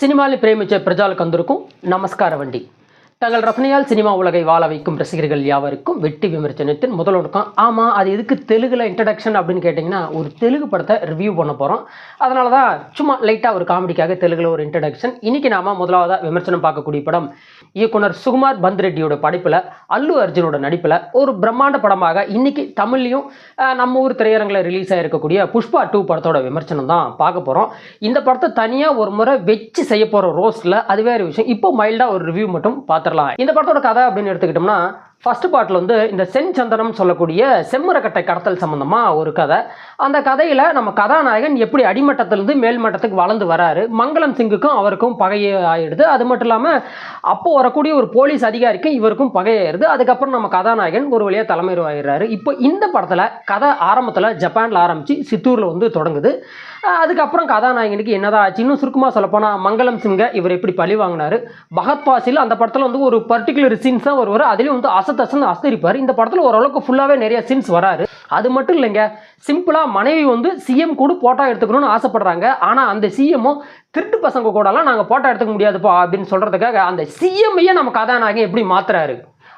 సినిమాల్ని ప్రేమించే ప్రజలకు అందరికీ నమస్కారమండి. தங்கள் ரசனையால் சினிமா உலகை வாழ வைக்கும் ரசிகர்கள் யாவருக்கும் வெட்டி விமர்சனத்தின் முதல் ஒடுக்கம் ஆமாம் அது எதுக்கு தெலுகில் இன்ட்ரடக்ஷன் அப்படின்னு கேட்டிங்கன்னா ஒரு தெலுங்கு படத்தை ரிவ்யூ பண்ண போகிறோம் அதனால தான் சும்மா லைட்டாக ஒரு காமெடிக்காக தெலுங்கில் ஒரு இன்ட்ரடக்ஷன் இன்றைக்கி நாம முதலாவதாக விமர்சனம் பார்க்கக்கூடிய படம் இயக்குனர் சுகுமார் பந்த் ரெட்டியோட படைப்பில் அல்லு அர்ஜுனோட நடிப்பில் ஒரு பிரம்மாண்ட படமாக இன்றைக்கி தமிழ்லையும் நம்ம ஊர் திரையரங்கில் ரிலீஸ் ஆகிருக்கக்கூடிய புஷ்பா டூ படத்தோட விமர்சனம் தான் பார்க்க போகிறோம் இந்த படத்தை தனியாக ஒரு முறை வச்சு செய்ய போகிற ரோஸில் அது வேறு விஷயம். இப்போ மைல்டாக ஒரு ரிவ்யூ மட்டும் பார்த்து பார்த்துடலாம். இந்த படத்தோட கதை அப்படின்னு எடுத்துக்கிட்டோம்னா ஃபஸ்ட்டு பார்ட்டில் வந்து இந்த சென் சந்தனம் சொல்லக்கூடிய செம்மரக்கட்டை கடத்தல் சம்மந்தமாக ஒரு கதை. அந்த கதையில் நம்ம கதாநாயகன் எப்படி அடிமட்டத்திலிருந்து மேல்மட்டத்துக்கு வளர்ந்து வராரு மங்களம் சிங்குக்கும் அவருக்கும் பகையே ஆயிடுது. அது மட்டும் இல்லாமல் அப்போது வரக்கூடிய ஒரு போலீஸ் அதிகாரிக்கும் இவருக்கும் பகையாயிடுது அதுக்கப்புறம் நம்ம கதாநாயகன் ஒரு வழியாக தலைமையில் ஆயிடுறாரு இப்போ இந்த படத்தில் கதை ஆரம்பத்தில் ஜப்பானில் ஆரம்பித்து சித்தூரில் வந்து தொடங்குது. அதுக்கப்புறம் கதாநாயகனுக்கு என்னதான் ஆச்சு? இன்னும் சுருக்கமாக சொல்லப்போனால் மங்களம் சிங்கை இவர் எப்படி பழி வாங்கினாரு? பகத் பாசில் அந்த படத்தில் வந்து ஒரு பர்டிகுலர் சீன்ஸ் தான் வருவார். அதுலேயும் வந்து அசத் அசரிப்பார் இந்த படத்தில் ஓரளவுக்கு ஃபுல்லாகவே நிறைய சீன்ஸ் வராரு. அது மட்டும் இல்லைங்க சிம்பிளாக மனைவி வந்து சிஎம் கூட போட்டோ எடுத்துக்கணும்னு ஆசைப்படுறாங்க. ஆனால் அந்த சிஎம்மும் திருட்டு பசங்க கூடலாம் நாங்கள் போட்டோ எடுத்துக்க முடியாதுப்பா அப்படின்னு சொல்கிறதுக்காக அந்த சிஎம்ஐயே நம்ம கதாநாயகன் எப்படி மாத்துறாரு?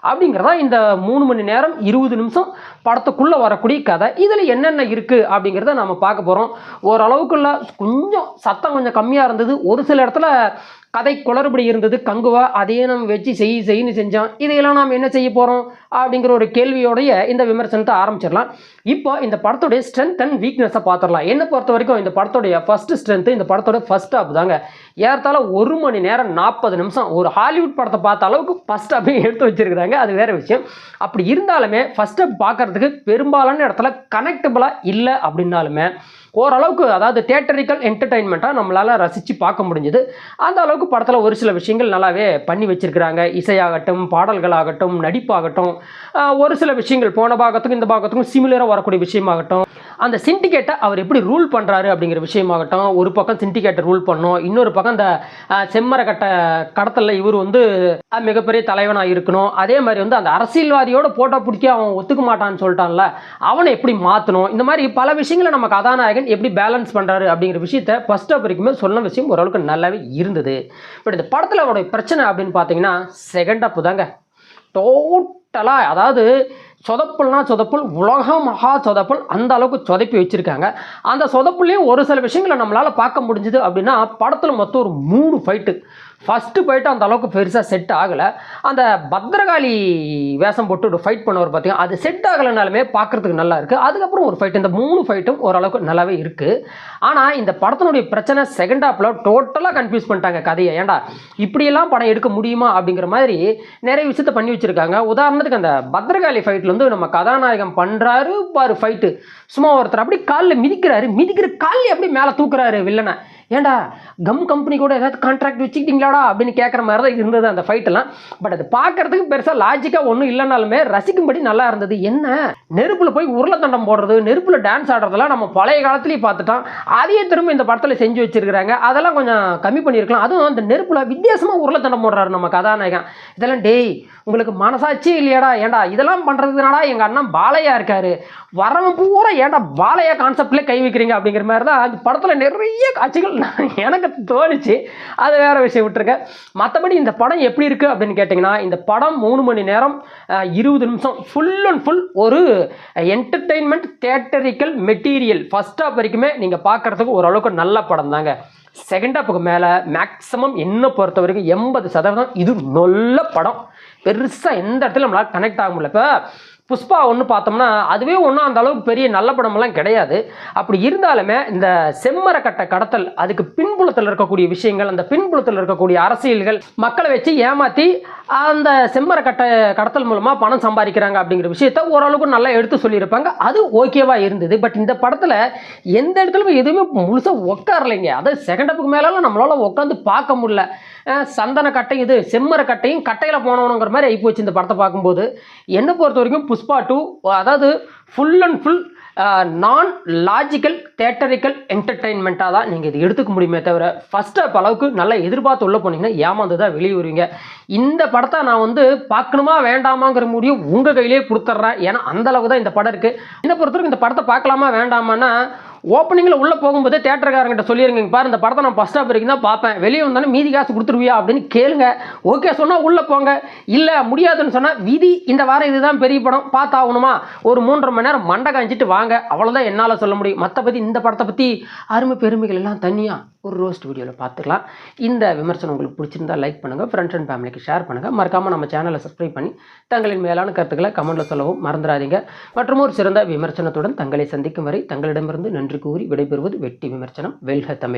அப்படிங்கிறதா இந்த மூணு மணி நேரம் இருபது நிமிஷம் படத்துக்குள்ளே வரக்கூடிய கதை. இதில் என்னென்ன இருக்குது அப்படிங்கிறத நம்ம பார்க்க போகிறோம் ஓரளவுக்குள்ள கொஞ்சம் சத்தம் கொஞ்சம் கம்மியாக இருந்தது. ஒரு சில இடத்துல கதை குளறுபடி இருந்தது. கங்குவா அதையே நம்ம வச்சு செய் செய்ன்னு செஞ்சோம் இதையெல்லாம் நாம் என்ன செய்ய போகிறோம் அப்படிங்கிற ஒரு கேள்வியோடைய இந்த விமர்சனத்தை ஆரம்பிச்சிடலாம். இப்போ இந்த படத்துடைய ஸ்ட்ரென்த் அண்ட் வீக்னஸை பார்த்துடலாம். என்னை பொறுத்த வரைக்கும் இந்த படத்துடைய ஃபஸ்ட்டு ஸ்ட்ரென்த்து இந்த படத்தோட ஃபஸ்ட் ஆப் தாங்க. ஏறத்தாழ ஒரு மணி நேரம் நாற்பது நிமிஷம். ஒரு ஹாலிவுட் படத்தை பார்த்த அளவுக்கு ஃபஸ்ட் ஹாப்பையும் எடுத்து வச்சிருக்கிறாங்க. அது வேறு விஷயம். அப்படி இருந்தாலுமே ஃபர்ஸ்ட் ஹாப் பார்க்கறதுக்கு பெரும்பாலான இடத்துல கனெக்டபுளாக இல்லை அப்படின்னாலுமே ஓரளவுக்கு அதாவது தேட்டரிக்கல் என்டர்டைன்மெண்ட்டாக நம்மளால் ரசித்து பார்க்க முடிஞ்சுது. அந்த அளவுக்கு படத்தில் ஒரு சில விஷயங்கள் நல்லாவே பண்ணி வச்சுருக்கிறாங்க. இசையாகட்டும் பாடல்களாகட்டும் நடிப்பாகட்டும் ஒரு சில விஷயங்கள் போன பாகத்துக்கும் இந்த பாகத்துக்கும் சிமிலராக வரக்கூடிய விஷயமாகட்டும். அந்த சிண்டிகேட்டை அவர் எப்படி ரூல் பண்ணுறாரு அப்படிங்கிற விஷயமாகட்டும் ஒரு பக்கம் சிண்டிகேட்டை ரூல் பண்ணோம் இன்னொரு பக்கம் இந்த செம்மரக்கட்ட கடத்தலில் இவர் வந்து மிகப்பெரிய தலைவனாக இருக்கணும். அதே மாதிரி வந்து அந்த அரசியல்வாதியோட போட்டோ பிடிக்க அவன் ஒத்துக்க மாட்டான்னு சொல்லிட்டான்ல அவனை எப்படி மாற்றணும் இந்த மாதிரி பல விஷயங்களை நம்ம கதாநாயகன் எப்படி பேலன்ஸ் பண்ணுறாரு அப்படிங்கிற விஷயத்த ஃபர்ஸ்ட் ஆஃப் வரைக்குமே சொன்ன விஷயம் ஓரளவுக்கு நல்லாவே இருந்தது. பட் இந்த படத்தில் அவருடைய பிரச்சனை அப்படின்னு பார்த்தீங்கன்னா செகண்ட் அப்பு தாங்க. டோட்டலாக அதாவது சொதப்புல்னா சொதப்புல் உலக மகா சொதப்பல் அந்த அளவுக்கு சொதப்பி வச்சுருக்காங்க. அந்த சொதப்புலேயும் ஒரு சில விஷயங்களை நம்மளால் பார்க்க முடிஞ்சுது அப்படின்னா படத்தில் மொத்தம் ஒரு மூணு ஃபைட்டு ஃபஸ்ட்டு போயிட்டு அந்த அளவுக்கு பெருசாக செட் ஆகலை. அந்த பத்ரகாளி வேஷம் போட்டு ஒரு ஃபைட் பண்ணவர் பார்த்தீங்கன்னா அது செட் ஆகலைனாலுமே பார்க்குறதுக்கு நல்லா இருக்குது அதுக்கப்புறம் ஒரு ஃபைட் இந்த மூணு ஃபைட்டும் ஓரளவுக்கு நல்லாவே இருக்குது ஆனால் இந்த படத்தினுடைய பிரச்சனை செகண்ட் ஹாப்பில் டோட்டலாக கன்ஃபியூஸ் பண்ணிட்டாங்க கதையை. ஏன்டா இப்படியெல்லாம் படம் எடுக்க முடியுமா அப்படிங்கிற மாதிரி நிறைய விஷயத்த பண்ணி வச்சுருக்காங்க. உதாரணத்துக்கு அந்த பத்ரகாளி ஃபைட்டில் வந்து நம்ம கதாநாயகம் பண்ணுறாரு பாரு ஃபைட்டு சும்மா ஒருத்தர் அப்படி காலில் மிதிக்கிறாரு. மிதிக்கிற காலில் எப்படி மேலே தூக்குறாரு வில்லனை. ஏன்டா கம் கம்பெனி கூட ஏதாவது கான்ட்ராக்ட் வச்சுக்கிட்டீங்களாடா அப்படின்னு கேட்குற மாதிரி தான் இருந்தது அந்த ஃபைட்டெல்லாம் பட் அது பார்க்கறதுக்கு பெருசாக லாஜிக்காக ஒன்றும் இல்லைனாலுமே ரசிக்கும்படி நல்லா இருந்தது. என்ன? நெருப்பில் போய் உருளைத்தண்டம் போடுறது நெருப்பில் டான்ஸ் ஆடுறதெல்லாம் நம்ம பழைய காலத்துலேயே பார்த்துட்டோம். அதையே திரும்ப இந்த படத்தில் செஞ்சு வச்சிருக்கிறாங்க. அதெல்லாம் கொஞ்சம் கம்மி பண்ணியிருக்கலாம். அதுவும் அந்த நெருப்பில் வித்தியாசமாக உருளைத்தண்டம் போடுறாரு நம்ம கதாநாயகன். இதெல்லாம் டேய் உங்களுக்கு மனசாட்சி இல்லையாடா? ஏன்டா இதெல்லாம் பண்ணுறதுனாடா எங்கள் அண்ணன் பாலையா இருக்காரு? வரவன் பூரா ஏன்டா பாலையா கான்செப்ட்லேயே கை வைக்கிறீங்க அப்படிங்கிற மாதிரி தான் அந்த படத்தில் நிறைய காட்சிகள் எனக்கு தோணுச்சு. அது வேறு விஷயம் விட்டுருங்க. மற்றபடி இந்த படம் எப்படி இருக்குது அப்படின்னு கேட்டிங்கன்னா இந்த படம் மூணு மணி நேரம் இருபது நிமிஷம். ஃபுல் அண்ட் ஃபுல் ஒரு entertainment theatrical material first half வரைக்குமே நீங்கள் பார்க்குறதுக்கு ஓரளவுக்கு நல்ல படம் தாங்க. செகண்ட் ஹாப்புக்கு மேலே மேக்ஸிமம் என்ன பொறுத்த வரைக்கும் எண்பது சதவீதம் இது நல்ல படம். பெருசாக எந்த இடத்துல நம்மளால் கனெக்ட் ஆக முடியல. இப்போ புஷ்பா ஒன்று பார்த்தோம்னா அதுவே ஒன்றும் அந்த அளவுக்கு பெரிய நல்ல படமெல்லாம் கிடையாது. அப்படி இருந்தாலுமே இந்த செம்மரக்கட்டை கடத்தல் அதுக்கு பின்புலத்தில் இருக்கக்கூடிய விஷயங்கள் அந்த பின்புலத்தில் இருக்கக்கூடிய அரசியல்கள் மக்களை வச்சு ஏமாற்றி அந்த செம்மரக்கட்டை கடத்தல் மூலமாக பணம் சம்பாதிக்கிறாங்க அப்படிங்கிற விஷயத்த ஓரளவுக்கு நல்லா எடுத்து சொல்லியிருப்பாங்க. அது ஓகேவாக இருந்தது. பட் இந்த படத்தில் எந்த இடத்துலையும் எதுவுமே முழுசாக உட்காரலைங்க அதாவது செகண்ட் அப்புக்கு மேலாம் நம்மளால் உட்காந்து பார்க்க முடியல. சந்தன கட்டையும் இது செம்மர கட்டையும் கட்டையில் போனவனுங்கிற மாதிரி ஆகிப்போச்சு இந்த படத்தை பார்க்கும்போது. என்னை பொறுத்த வரைக்கும் புஷ்பா டூ அதாவது full and full non logical theatrical என்டர்டெயின்மெண்ட்டாக தான் நீங்கள் இது எடுத்துக்க முடியுமே தவிர ஃபஸ்ட்டு அப்போ அளவுக்கு நல்லா எதிர்பார்த்து உள்ளே போனீங்கன்னா ஏமாந்து தான் வெளியே வருவீங்க இந்த படத்தை நான் வந்து பார்க்கணுமா வேண்டாமாங்கிற முடியும் உங்கள் கையிலே கொடுத்துட்றேன். ஏன்னா அந்தளவுக்கு தான் இந்த படம் இருக்குது என்னை பொறுத்தவரைக்கும் இந்த படத்தை பார்க்கலாமா வேண்டாமான்னா ஓப்பனிங்கில் உள்ளே போகும்போதே தேட்டருக்காரங்கிட்ட சொல்லியிருக்கீங்க பாரு இந்த படத்தை நான் ஃபஸ்ட் ஸ்டாப் வரைக்கும் தான் பார்ப்பேன். வெளியே வந்தாலும் மீதி காசு கொடுத்துருவியா அப்படின்னு கேளுங்க. ஓகே சொன்னால் உள்ளே போங்க. இல்லை முடியாதுன்னு சொன்னால் விதி இந்த வாரம் இதுதான் பெரிய படம் பார்த்தாகணுமா? ஒரு மூன்றரை மணி நேரம் மண்டை காஞ்சிட்டு வாங்க. அவ்வளோதான் என்னால் சொல்ல முடியும். மற்றபடி இந்த படத்தை பற்றி அருமை பெருமைகள் எல்லாம் தனியாக ஒரு ரோஸ்ட் வீடியோவில் பார்த்துக்கலாம். இந்த விமர்சனம் உங்களுக்கு பிடிச்சிருந்தா லைக் பண்ணுங்கள் ஃப்ரெண்ட்ஸ் அண்ட் ஃபேமிலிக்கு ஷேர் பண்ணுங்கள் மறக்காமல் நம்ம சேனலை சப்ஸ்கிரைப் பண்ணி தங்களின் மேலான கருத்துக்களை கமெண்ட்டில் சொல்லவும் மறந்துடாதீங்க. மற்றும் ஒரு சிறந்த விமர்சனத்துடன் தங்களை சந்திக்கும் வரை தங்களிடமிருந்து நன்றி கூறி விடைபெறுவது வெட்டி விமர்சனம். வெல்க தமிழ்.